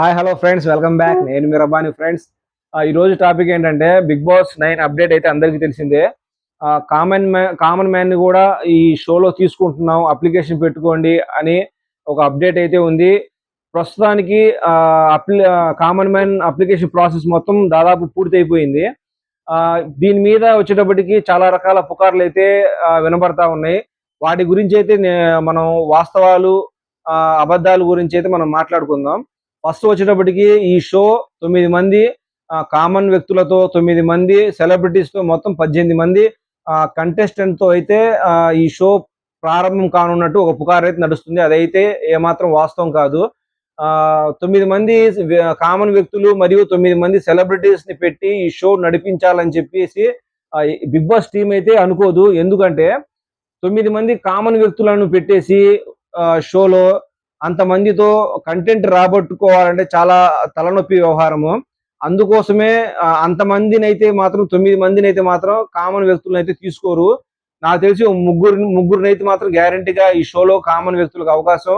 Hi hello friends welcome back నేను మీ Rabbani friends ఈ రోజు టాపిక్ ఏంటంటే బిగ్ బాస్ నైన్ అప్డేట్ అయితే అందరికీ తెలిసిందే. కామన్ మ్యాన్ కామన్ మ్యాన్ని కూడా ఈ షోలో తీసుకుంటున్నాం. అప్లికేషన్ పెట్టుకోండి అని ఒక అప్డేట్ అయితే ఉంది. ప్రస్తుతానికి కామన్ మ్యాన్ అప్లికేషన్ ప్రాసెస్ మొత్తం దాదాపు పూర్తి అయిపోయింది. ఆ, దీని మీద వచ్చేటప్పటికి చాలా రకాల పుకార్లు అయితే వినబడతా ఉన్నాయి. వాటి గురించి అయితే మనం వాస్తవాలు ఆ, అబద్ధాల గురించి అయితే మనం మాట్లాడుకుందాం. ఫస్ట్ వచ్చేటప్పటికి ఈ షో తొమ్మిది మంది కామన్ వ్యక్తులతో తొమ్మిది మంది సెలబ్రిటీస్తో మొత్తం పద్దెనిమిది మంది కంటెస్టెంట్తో అయితే ఈ షో ప్రారంభం కానున్నట్టు ఒక పుకారు అయితే నడుస్తుంది. అదైతే ఏమాత్రం వాస్తవం కాదు. తొమ్మిది మంది కామన్ వ్యక్తులు మరియు తొమ్మిది మంది సెలబ్రిటీస్ని పెట్టి ఈ షో నడిపించాలని చెప్పేసి బిగ్ బాస్ టీం అయితే అనుకోదు. ఎందుకంటే తొమ్మిది మంది కామన్ వ్యక్తులను పెట్టేసి షోలో అంతమందితో కంటెంట్ రాబట్టుకోవాలంటే చాలా తలనొప్పి వ్యవహారము. అందుకోసమే అంతమందిని అయితే మాత్రం తొమ్మిది మందిని అయితే మాత్రం కామన్ వ్యక్తులను అయితే తీసుకోరు. నాకు తెలిసి ముగ్గురు ముగ్గురినైతే అయితే మాత్రం గ్యారంటీగా ఈ షోలో కామన్ వ్యక్తులకు అవకాశం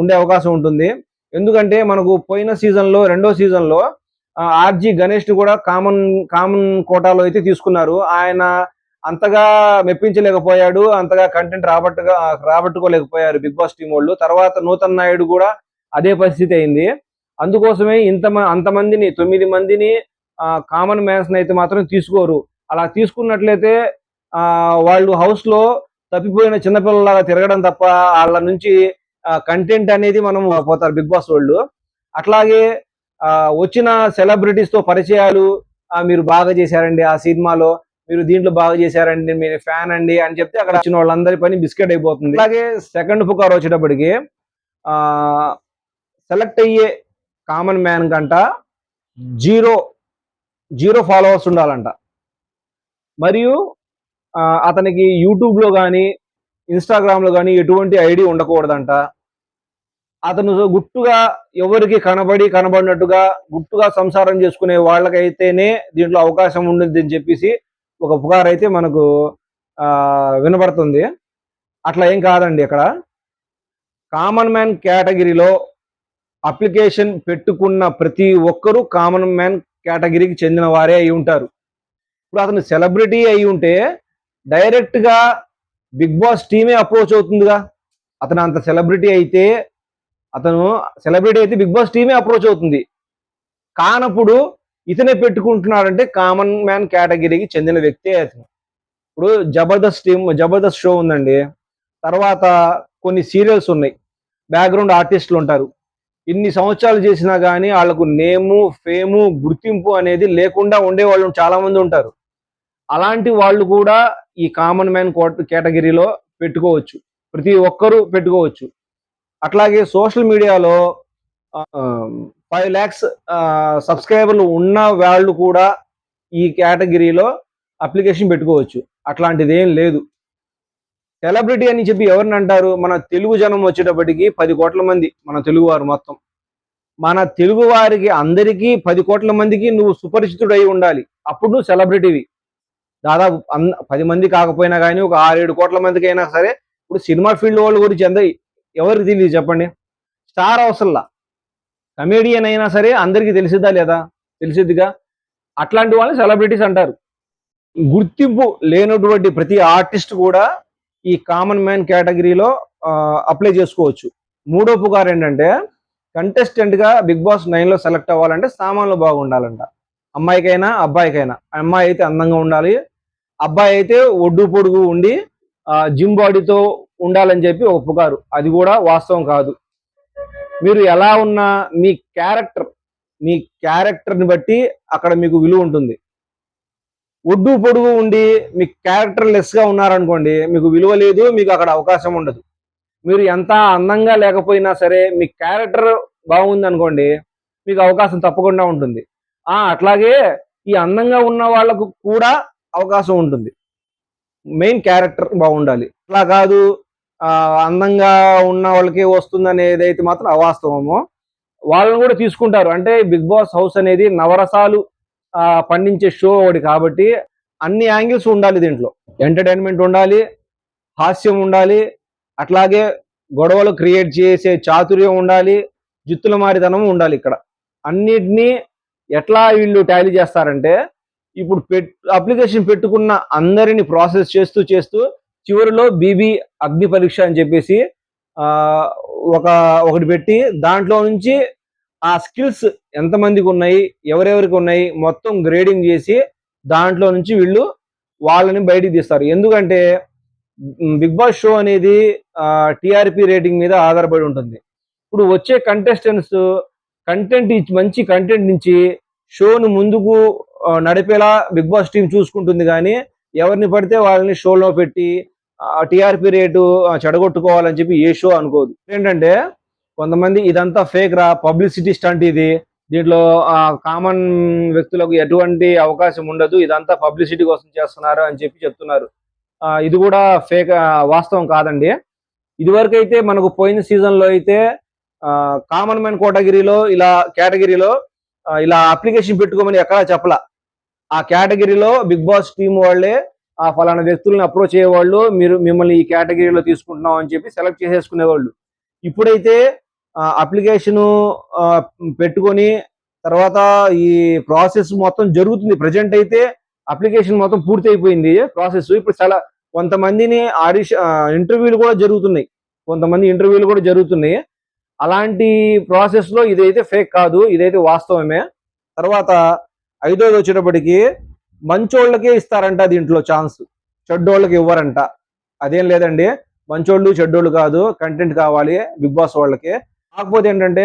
ఉండే అవకాశం ఉంటుంది. ఎందుకంటే మనకు పోయిన సీజన్లో రెండో సీజన్లో ఆర్జీ గణేష్ని కూడా కామన్ కామన్ కోటాలో అయితే తీసుకున్నారు. ఆయన అంతగా మెప్పించలేకపోయాడు అంతగా కంటెంట్ రాబట్టుగా రాబట్టుకోలేకపోయారు బిగ్ బాస్ టీం వాళ్ళు. తర్వాత నూతన్ నాయుడు కూడా అదే పరిస్థితి అయింది. అందుకోసమే ఇంత అంతమందిని తొమ్మిది మందిని కామన్ మ్యాన్స్ అయితే మాత్రం తీసుకోరు. అలా తీసుకున్నట్లయితే వాళ్ళు హౌస్లో తప్పిపోయిన చిన్నపిల్లలాగా తిరగడం తప్ప వాళ్ళ నుంచి కంటెంట్ అనేది మనం పోతారు బిగ్ బాస్ వాళ్ళు. అట్లాగే వచ్చిన సెలబ్రిటీస్తో పరిచయాలు మీరు బాగా చేశారండి ఆ సినిమాలో. మీరు దీంట్లో బాగా చేశారండి మీరు ఫ్యాన్ అండి అని చెప్తే అక్కడ వచ్చిన వాళ్ళందరి పని బిస్కెట్ అయిపోతుంది. అలాగే సెకండ్ పుకార్ వచ్చేటప్పటికి ఆ సెలెక్ట్ అయ్యే కామన్ మ్యాన్ కంట జీరో జీరో ఫాలోవర్స్ ఉండాలంట. మరియు అతనికి యూట్యూబ్లో కానీ ఇన్స్టాగ్రామ్లో కానీ ఎటువంటి ఐడి ఉండకూడదంట. అతను గుట్టుగా ఎవరికి కనబడి కనబడినట్టుగా గుట్టుగా సంసారం చేసుకునే వాళ్ళకైతేనే దీంట్లో అవకాశం ఉంటుంది అని చెప్పేసి ఒక పుకారు అయితే మనకు వినబడుతుంది. అట్లా ఏం కాదండి ఇక్కడ. కామన్ మ్యాన్ కేటగిరీలో అప్లికేషన్ పెట్టుకున్న ప్రతి ఒక్కరూ కామన్ మ్యాన్ కేటగిరీకి చెందిన వారే అయి ఉంటారు. ఇప్పుడు అతను సెలబ్రిటీ అయి ఉంటే డైరెక్ట్గా బిగ్ బాస్ టీమే అప్రోచ్ అవుతుందిగా. అతను అంత సెలబ్రిటీ అయితే అతను సెలబ్రిటీ అయితే బిగ్ బాస్ టీమే అప్రోచ్ అవుతుంది. కానప్పుడు ఇతనే పెట్టుకుంటున్నాడంటే కామన్ మ్యాన్ కేటగిరీకి చెందిన వ్యక్తే అతను. ఇప్పుడు జబర్దస్త్ టీమ్ జబర్దస్త్ షో ఉందండి. తర్వాత కొన్ని సీరియల్స్ ఉన్నాయి. బ్యాక్గ్రౌండ్ ఆర్టిస్టులు ఉంటారు. ఇన్ని సంవత్సరాలు చేసినా కానీ వాళ్ళకు నేము ఫేము గుర్తింపు అనేది లేకుండా ఉండే వాళ్ళు చాలామంది ఉంటారు. అలాంటి వాళ్ళు కూడా ఈ కామన్ మ్యాన్ కేటగిరీలో పెట్టుకోవచ్చు. ప్రతి ఒక్కరూ పెట్టుకోవచ్చు. అట్లాగే సోషల్ మీడియాలో ఫైవ్ ల్యాక్స్ సబ్స్క్రైబర్లు ఉన్న వాళ్ళు కూడా ఈ కేటగిరీలో అప్లికేషన్ పెట్టుకోవచ్చు. అట్లాంటిది ఏం లేదు. సెలబ్రిటీ అని చెప్పి ఎవరిని అంటారు? మన తెలుగు జనం వచ్చేటప్పటికి పది కోట్ల మంది మన తెలుగు వారు మొత్తం. మన తెలుగు వారికి అందరికీ పది కోట్ల మందికి నువ్వు సుపరిచితుడై ఉండాలి. అప్పుడు నువ్వు సెలబ్రిటీవి దాదాపు అంద పది మంది కాకపోయినా కానీ ఒక ఆరేడు కోట్ల మందికి అయినా సరే ఇప్పుడు సినిమా ఫీల్డ్ వాళ్ళ గురించి ఎంత ఎవరికి తెలియదు చెప్పండి? స్టార్ అవసరంలా కమేడియన్ అయినా సరే అందరికీ తెలిసిద్దా లేదా? తెలిసిద్దిగా? అట్లాంటి వాళ్ళని సెలబ్రిటీస్ అంటారు. గుర్తింపు లేనటువంటి ప్రతి ఆర్టిస్ట్ కూడా ఈ కామన్ మ్యాన్ కేటగిరీలో అప్లై చేసుకోవచ్చు. మూడో పుకారు ఏంటంటే కంటెస్టెంట్గా బిగ్ బాస్ నైన్లో సెలెక్ట్ అవ్వాలంటే సామాన్లు బాగుండాలంట. అమ్మాయికైనా అబ్బాయికైనా. అమ్మాయి అయితే అందంగా ఉండాలి. అబ్బాయి అయితే ఒడ్డు పొడుగు ఉండి జిమ్ బాడీతో ఉండాలని చెప్పి ఒక పుకారు. అది కూడా వాస్తవం కాదు. మీరు ఎలా ఉన్నా మీ క్యారెక్టర్ మీ క్యారెక్టర్ని బట్టి అక్కడ మీకు విలువ ఉంటుంది. ఒడ్డు పొడుగు ఉండి మీ క్యారెక్టర్ లెస్గా ఉన్నారనుకోండి మీకు విలువ లేదు మీకు అక్కడ అవకాశం ఉండదు. మీరు ఎంత అందంగా లేకపోయినా సరే మీ క్యారెక్టర్ బాగుంది అనుకోండి మీకు అవకాశం తప్పకుండా ఉంటుంది. అట్లాగే ఈ అందంగా ఉన్న వాళ్ళకు కూడా అవకాశం ఉంటుంది. మెయిన్ క్యారెక్టర్ బాగుండాలి. అట్లా కాదు అందంగా ఉన్న వాళ్ళకి అనేది అయితే మాత్రం అవాస్తవము వాళ్ళని కూడా తీసుకుంటారు. అంటే బిగ్ బాస్ హౌస్ అనేది నవరసాలు పండించే షో ఒకటి కాబట్టి అన్ని యాంగిల్స్ ఉండాలి దీంట్లో. ఎంటర్టైన్మెంట్ ఉండాలి హాస్యం ఉండాలి అట్లాగే గొడవలు క్రియేట్ చేసే చాతుర్యం ఉండాలి జుత్తుల మారితనం ఉండాలి ఇక్కడ. అన్నిటినీ ఎట్లా వీళ్ళు టాలీ చేస్తారంటే ఇప్పుడు పెట్ అప్లికేషన్ పెట్టుకున్న అందరిని ప్రాసెస్ చేస్తూ చేస్తూ చివరిలో బీబీ అగ్ని పరీక్ష అని చెప్పేసి ఒక ఒకటి పెట్టి దాంట్లో నుంచి ఆ స్కిల్స్ ఎంతమందికి ఉన్నాయి ఎవరెవరికి ఉన్నాయి మొత్తం గ్రేడింగ్ చేసి దాంట్లో నుంచి వీళ్ళు వాళ్ళని బయటికి తీస్తారు. ఎందుకంటే బిగ్ బాస్ షో అనేది టీఆర్పీ రేటింగ్ మీద ఆధారపడి ఉంటుంది. ఇప్పుడు వచ్చే కంటెస్టెంట్స్ కంటెంట్ మంచి కంటెంట్ నుంచి షోను ముందుకు నడిపేలా బిగ్ బాస్ టీం చూసుకుంటుంది కానీ ఎవరిని పడితే వాళ్ళని షోలో పెట్టి టిఆర్పి రేటు చెడగొట్టుకోవాలని చెప్పి ఏ షో అనుకోదు. ఏంటంటే కొంతమంది ఇదంతా ఫేక్ రా పబ్లిసిటీ స్టంట్ ఇది. దీంట్లో కామన్ వ్యక్తులకు ఎటువంటి అవకాశం ఉండదు. ఇదంతా పబ్లిసిటీ కోసం చేస్తున్నారు అని చెప్పి చెప్తున్నారు. ఆ, ఇది కూడా ఫేక్ వాస్తవం కాదండి. ఇదివరకు అయితే మనకు పోయిన సీజన్లో అయితే కామన్ మ్యాన్ కోటగిరిలో ఇలా కేటగిరీలో ఇలా అప్లికేషన్ పెట్టుకోమని ఎక్కడా చెప్పలా. ఆ కేటగిరీలో బిగ్ బాస్ టీం వాళ్ళే ఆ ఫలానా వ్యక్తులను అప్రోచ్ అయ్యేవాళ్ళు మీరు మిమ్మల్ని ఈ కేటగిరీలో తీసుకుంటున్నాం అని చెప్పి సెలెక్ట్ చేసేసుకునేవాళ్ళు. ఇప్పుడైతే అప్లికేషన్ పెట్టుకొని తర్వాత ఈ ప్రాసెస్ మొత్తం జరుగుతుంది. ప్రజెంట్ అయితే అప్లికేషన్ మొత్తం పూర్తి అయిపోయింది ప్రాసెస్ ఇప్పుడు చాలా కొంతమందిని ఆడిష ఇంటర్వ్యూలు కూడా జరుగుతున్నాయి. కొంతమంది ఇంటర్వ్యూలు కూడా జరుగుతున్నాయి. అలాంటి ప్రాసెస్లో ఇదైతే ఫేక్ కాదు. ఇదైతే వాస్తవమే. తర్వాత ఐదోది వచ్చేటప్పటికి మంచోళ్ళకే ఇస్తారంట దీంట్లో ఛాన్స్. చెడ్డోళ్ళకి ఇవ్వరంట. అదేం లేదండి. మంచోళ్ళు చెడ్డోళ్ళు కాదు కంటెంట్ కావాలి బిగ్ బాస్ వాళ్ళకి. కాకపోతే ఏంటంటే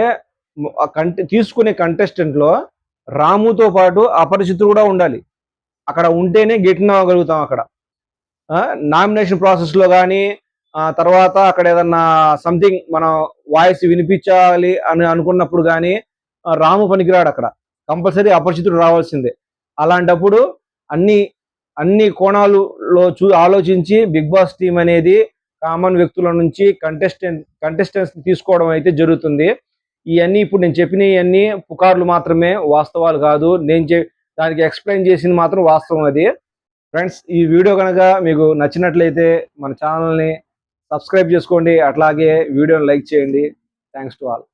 కంటె తీసుకునే కంటెస్టెంట్లో రాముతో పాటు అపరిచితుడు కూడా ఉండాలి. అక్కడ ఉంటేనే గెటిన్ అవ్వగలుగుతాం అక్కడ. నామినేషన్ ప్రాసెస్లో కానీ తర్వాత అక్కడ ఏదన్నా సంథింగ్ మనం వాయిస్ వినిపించాలి అని అనుకున్నప్పుడు కానీ రాము పనికిరాడు అక్కడ. కంపల్సరీ అపరిచితుడు రావాల్సిందే. అలాంటప్పుడు అన్ని అన్ని కోణాలలో చూ ఆలోచించి బిగ్ బాస్ టీం అనేది కామన్ వ్యక్తుల నుంచి కంటెస్టెంట్ కంటెస్టెంట్స్ తీసుకోవడం అయితే జరుగుతుంది. ఇవన్నీ ఇప్పుడు నేను చెప్పినవన్నీ పుకార్లు మాత్రమే వాస్తవాలు కాదు. నేను చె దానికి ఎక్స్ప్లెయిన్ చేసింది మాత్రం వాస్తవం అది. ఫ్రెండ్స్ ఈ వీడియో కనుక మీకు నచ్చినట్లయితే మన ఛానల్ని సబ్స్క్రైబ్ చేసుకోండి. అట్లాగే వీడియోని లైక్ చేయండి. Thanks to all